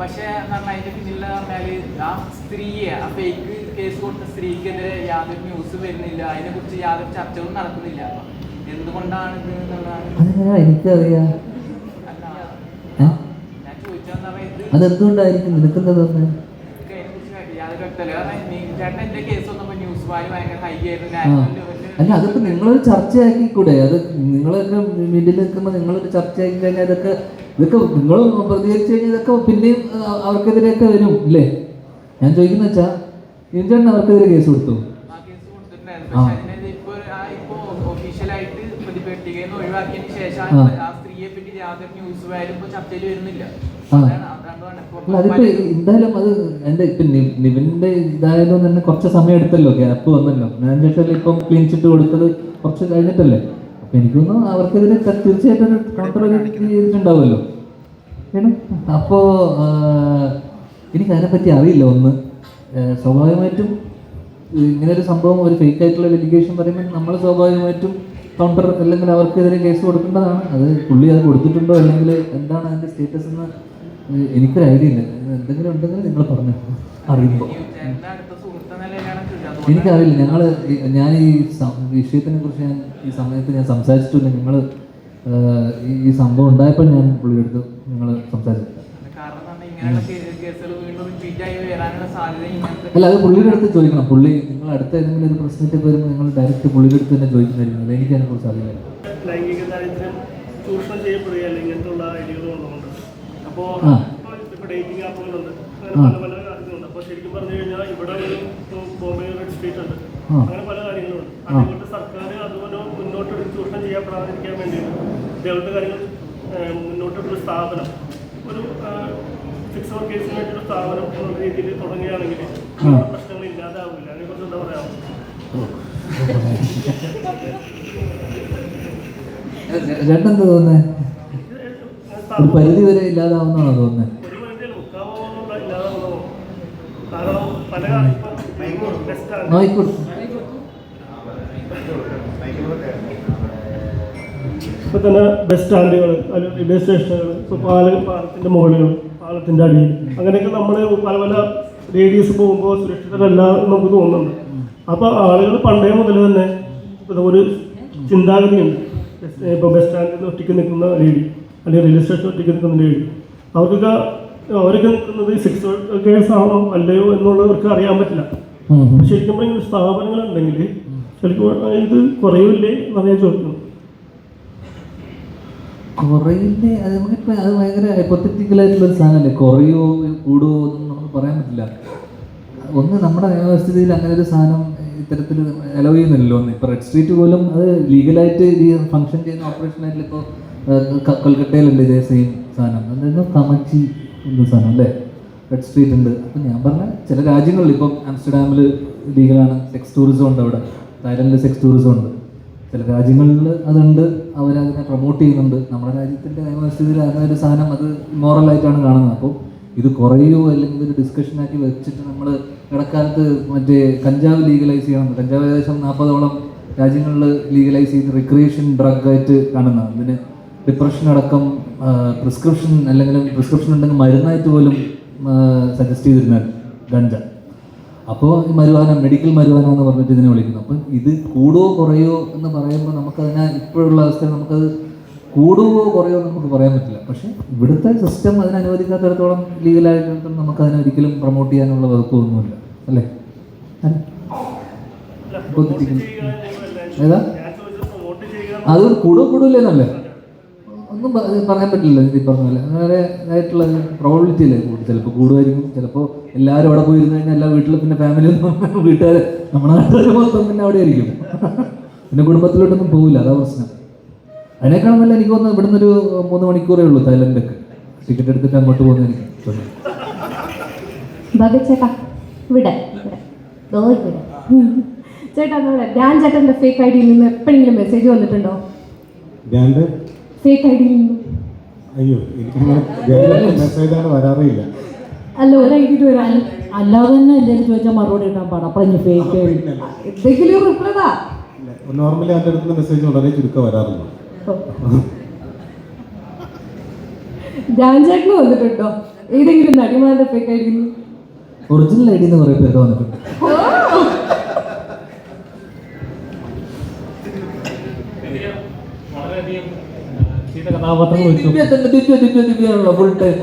പക്ഷെ അതിന്റെ പിന്നിൽ പറഞ്ഞാൽ ആ സ്ത്രീയെ ആ ഫേക്ക് കേസ് കൊടുത്ത സ്ത്രീക്കെതിരെ യാതൊരു ന്യൂസ് വരുന്നില്ല. അതിനെ കുറിച്ച് യാതൊരു ചർച്ചകളും നടക്കുന്നില്ല. എന്തുകൊണ്ടാണ് ഇത് എനിക്കറിയാം. അതെന്തുകൊണ്ടായിരിക്കും? നിനക്കെന്താ തോന്നുന്നത്? യാതൊരു വ്യക്തമല്ല കാരണം നീ- ചേട്ടൻ എന്റെ അല്ല അതൊക്കെ നിങ്ങളൊരു ചർച്ചയാക്കി കൂടെ അത് നിങ്ങളൊക്കെ മിഡിൽ നിൽക്കുമ്പോൾ നിങ്ങളൊരു ചർച്ചയാക്കി കഴിഞ്ഞാൽ അതൊക്കെ ഇതൊക്കെ നിങ്ങൾ പ്രതികരിച്ചു കഴിഞ്ഞാൽ ഇതൊക്കെ പിന്നെയും അവർക്കെതിരെയൊക്കെ വരും ഇല്ലേ? ഞാൻ ചോദിക്കുന്ന വെച്ചാൽ ഇന്ത്യൻ അവർക്കെതിരെ കേസ് കൊടുത്തു? ആ ഒഴിവാക്കിയതിന് ശേഷം ആ. സ്ത്രീയെ പറ്റി യാതൊരു ന്യൂസ് ചർച്ചയിൽ വരുന്നില്ല. അതിപ്പോ എന്തായാലും അത് എന്റെ ഇപ്പൊ നിവിന്റെ ഇതായതുകൊണ്ട് തന്നെ കുറച്ച് സമയം എടുത്തല്ലോ ഗ്യാപ്പ് വന്നല്ലോ. ഞാൻ ചേട്ടൻ ഇപ്പം ക്ലീൻ കൊടുത്തത് കുറച്ച് കഴിഞ്ഞിട്ടല്ലേ? അപ്പൊ എനിക്ക് തോന്നുന്നു അവർക്കെതിരെ തീർച്ചയായിട്ടും അപ്പോ എനിക്ക് അതിനെപ്പറ്റി അറിയില്ല ഒന്ന്. സ്വാഭാവികമായിട്ടും ഇങ്ങനെ ഒരു സംഭവം ഒരു ഫേക്ക് ആയിട്ടുള്ള ലിറ്റിഗേഷൻ പറയുമ്പോൾ നമ്മൾ സ്വാഭാവികമായിട്ടും കൗണ്ടർ അല്ലെങ്കിൽ അവർക്കെതിരെ കേസ് കൊടുക്കേണ്ടതാണ്. അത് പുള്ളി അത് കൊടുത്തിട്ടുണ്ടോ? അല്ലെങ്കിൽ എന്താണ് അതിന്റെ സ്റ്റേറ്റസ് എന്ന് എനിക്കൊരു ഐഡിയ ഇല്ല. എന്തെങ്കിലും ഉണ്ടെങ്കിൽ നിങ്ങൾ പറഞ്ഞു. അറിയുമ്പോൾ എനിക്കറിയില്ല. ഞങ്ങൾ ഞാൻ ഈ വിഷയത്തിനെ കുറിച്ച് ഞാൻ ഈ സമയത്ത് ഞാൻ സംസാരിച്ചിട്ടില്ല. നിങ്ങൾ ഈ സംഭവം ഉണ്ടായപ്പോൾ ഞാൻ പുള്ളിയെടുത്ത് നിങ്ങൾ സംസാരിച്ചു. കാരണം എന്ന് പറഞ്ഞാൽ ഇങ്ങനെയുള്ള കേസുകൾ വീണ്ടും റിപ്പീറ്റ് ആയി വരാനുള്ള സാധ്യത അല്ല അത് പുള്ളിയുടെ അടുത്ത് ചോദിക്കണം. പുള്ളി നിങ്ങൾ അടുത്ത ഏതെങ്കിലും ഒരു പ്രശ്നത്തിൽ വരുമ്പോൾ നിങ്ങൾ ഡയറക്റ്റ് പുള്ളിയുടെ അടുത്ത് തന്നെ ചോദിക്കുന്നതായിരിക്കും. അത് കുറിച്ച് അറിയില്ല. ചൂഷണം വന്നുകൊണ്ട് അപ്പോൾ ആ. ഇപ്പോൾ ഡേറ്റിംഗ് അങ്ങനെ പല പല കാര്യങ്ങളുണ്ട്. അപ്പോൾ ശരിക്കും പറഞ്ഞു കഴിഞ്ഞാൽ ഇവിടെ ഒരു ഇപ്പോൾ ബോംബെ സ്ട്രീറ്റ് ഉണ്ട്. അങ്ങനെ പല കാര്യങ്ങളുണ്ട്. ആ. സർക്കാർ അതുപോലെ മുന്നോട്ട് ഒരു ചൂഷണം ചെയ്യപ്പെടാതിരിക്കാൻ വേണ്ടിയിട്ട് ഇതേപോലത്തെ കാര്യങ്ങൾ ഏഹ്, മുന്നോട്ടൊരു സ്ഥാപനം. ഒരു ഫിക്സ് വർക്ക് കേസിന് ഒരു സ്ഥാപനം എന്നുള്ള രീതിയിൽ തുടങ്ങുകയാണെങ്കിൽ. പ്രശ്നങ്ങൾ ഇല്ലാതാവില്ല. അതിനെക്കുറിച്ച് എന്താ പറയാ ചേട്ടൻ എന്താ തോന്നുന്നത് ഒരു പരിധി വരെ ഇല്ലാതാവുന്നതാണോ തോന്നുന്നത് ഇപ്പൊ തന്നെ ബസ് സ്റ്റാൻഡുകൾ അല്ലെങ്കിൽ റെയിൽവേ സ്റ്റേഷനുകൾ ഇപ്പോൾ പാലം പാലത്തിന്റെ മുകളിൽ പാലത്തിന്റെ അടിയിൽ. അങ്ങനെയൊക്കെ നമ്മൾ പല പല റേഡിയസ് പോകുമ്പോൾ സുരക്ഷിതരല്ല നമുക്ക് തോന്നുന്നുണ്ട്. അപ്പോൾ ആളുകൾ പണ്ടേ മുതൽ തന്നെ ഒരു ചിന്താഗതിയുണ്ട്. ഇപ്പോൾ ബസ് സ്റ്റാൻഡിൽ ഒറ്റയ്ക്ക് നിൽക്കുന്ന ലേഡി അല്ലെങ്കിൽ റെയിൽവേ സ്റ്റേഷനിൽ ഒറ്റയ്ക്ക് നിൽക്കുന്ന ലേഡി അവർക്കൊക്കെ അവരൊക്കെ നിൽക്കുന്നത് സിക്സ് കേസ് ആണോ അല്ലയോ എന്നുള്ളവർക്ക് അറിയാൻ പറ്റില്ല. ശരിക്കും പറഞ്ഞാൽ സ്ഥാപനങ്ങളുണ്ടെങ്കിൽ ശരിക്കും ഇത് കുറയില്ലേ ഞാൻ ചോദിക്കുന്നത്. കുറയില്ലേ? അത് നമുക്കിപ്പോൾ അത് ഭയങ്കര ഹൈപ്പത്തറ്റിക്കലായിട്ടുള്ള ഒരു സാധനമല്ലേ? കുറയോ കൂടുമോ എന്നൊന്നും നമുക്ക് പറയാൻ പറ്റില്ല. ഒന്ന് നമ്മുടെ നിയമവ്യവസ്ഥിതിയിൽ അങ്ങനെ ഒരു സാധനം ഇത്തരത്തിൽ അലോ ചെയ്യുന്നില്ലല്ലോ ഒന്ന്. ഇപ്പോൾ റെഡ് സ്ട്രീറ്റ് പോലും അത് ലീഗലായിട്ട് ഫംഗ്ഷൻ ചെയ്യുന്ന ഓപ്പറേഷൻ ആയിട്ടില്ല ഇപ്പോൾ കൊൽക്കട്ടയിലുണ്ട് ഇതേ സെയിം സാധനം. കമച്ചി എന്ന സാധനം അല്ലേ? റെഡ് സ്ട്രീറ്റ് ഉണ്ട്. അപ്പം ഞാൻ പറഞ്ഞ ചില രാജ്യങ്ങളിൽ ഇപ്പം ആംസ്റ്റർഡാമിൽ ലീഗലാണ് സെക്സ് ടൂറിസം ഉണ്ട് അവിടെ. തായ്ലൻഡിൽ സെക്സ് ടൂറിസം ഉണ്ട്. ചില രാജ്യങ്ങളിൽ അതുണ്ട്. അവരതിനെ പ്രൊമോട്ട് ചെയ്യുന്നുണ്ട്. നമ്മുടെ രാജ്യത്തിന്റെ നിയമവ്യവസ്ഥയിൽ അങ്ങനെ ഒരു സാധനം അത് മോറലായിട്ടാണ് കാണുന്നത്. അപ്പോൾ ഇത് കുറയോ അല്ലെങ്കിൽ ഒരു ഡിസ്കഷനാക്കി വെച്ചിട്ട് നമ്മൾ ഇടക്കാലത്ത് മറ്റേ കഞ്ചാവ് ലീഗലൈസ് ചെയ്യണം. കഞ്ചാവ് ഏകദേശം നാൽപ്പതോളം രാജ്യങ്ങളിൽ ലീഗലൈസ് ചെയ്ത് റിക്രിയേഷൻ ഡ്രഗ് ആയിട്ട് കാണുന്ന ഇതിന് ഡിപ്രഷൻ അടക്കം പ്രിസ്ക്രിപ്ഷൻ അല്ലെങ്കിൽ പ്രിസ്ക്രിപ്ഷൻ ഉണ്ടെങ്കിൽ മരുന്നായിട്ട് പോലും സജസ്റ്റ് ചെയ്തിരുന്ന ഗഞ്ച. അപ്പോൾ ഈ മരുവാന മെഡിക്കൽ മരുവാന എന്ന് പറഞ്ഞിട്ട് ഇതിനെ വിളിക്കുന്നു. അപ്പം ഇത് കൂടുവോ കുറയോ എന്ന് പറയുമ്പോൾ നമുക്കതിനെ ഇപ്പോഴുള്ള അവസ്ഥയിൽ നമുക്കത് കൂടുവോ കുറയോ എന്ന് നമുക്ക് പറയാൻ പറ്റില്ല. പക്ഷേ ഇവിടുത്തെ സിസ്റ്റം അതിനെ ലീഗലായിട്ടും ലീഗലായിടത്തോളം നമുക്ക് അതിനെ ഒരിക്കലും പ്രൊമോട്ട് ചെയ്യാനുള്ള വകുപ്പൊന്നുമില്ല. അല്ലേ? ഏതാ? അത് കൂടുവോ കൂടില്ലെന്നല്ലേ ഒന്നും പറയാൻ പറ്റില്ല ഈ പറഞ്ഞ പോലെ. അങ്ങനെ ആയിട്ടുള്ള പ്രോബിലിറ്റി അല്ലേ കൂടുതൽ? ചിലപ്പോൾ കൂടുമായിരിക്കും. ചിലപ്പോൾ എല്ലാവരും അവിടെ പോയിരുന്നു കഴിഞ്ഞാൽ എല്ലാ വീട്ടിലും പിന്നെ ഫാമിലി വീട്ടുകാർ നമ്മുടെ നാട്ടുകാർ മൊത്തം പിന്നെ അവിടെ ആയിരിക്കും പിന്നെ കുടുംബത്തിലോട്ടൊന്നും പോകില്ല അതാ പ്രശ്നം. അതിനേക്കാളും നല്ല എനിക്ക് തോന്നുന്നത് ഇവിടുന്ന് ഒരു മൂന്ന് മണിക്കൂറേ ഉള്ളൂ തായ്ലൻഡൊക്കെ ടിക്കറ്റ് എടുത്തിട്ട് അങ്ങോട്ട് പോകുന്ന എനിക്ക് ഭഗത് ചേട്ടാ ഇവിടെ ഇവിടെ. ധ്യാൻ ചേട്ടന്റെ ഫേക്ക് ഐ ഡിയിൽ നിന്ന് എപ്പോഴെങ്കിലും മെസ്സേജ് വന്നിട്ടുണ്ടോ? ഫേക്ക് ഐ ഡിയിൽ നിന്ന് അയ്യോ എനിക്കിങ്ങനെ മെസ്സേജാണ് വരാറില്ല. അല്ല ഒരു ഐ ഡി വരാൻ. അല്ലാതെ തന്നെ എന്തെങ്കിലും ചോദിച്ചാൽ മറുപടി ഇടാൻ പാടാം. അപ്പൊ ഇനി ഫേക്ക് എന്തെങ്കിലും റിപ്ലൈ താ നോർമലി അതിന്റെ അടുത്ത് മെസ്സേജ് വളരെ ചുരുക്കം വരാറുണ്ട്. ധ്യാൻ ചേട്ടന് വന്നിട്ടുണ്ടോ? ഏതെങ്കിലും നടിമാരുടെ ഫേക്ക് ആയിരിക്കുന്നു ഒറിജിനൽ ഐ ഡി എന്ന് കുറേ പേര് വന്നിട്ടുണ്ട്. വെച്ചു ദിവ്യ തന്നെ ദിവ്യ ദിവ്യ ദിവ്യാണല്ലോ ഫുൾ ടൈം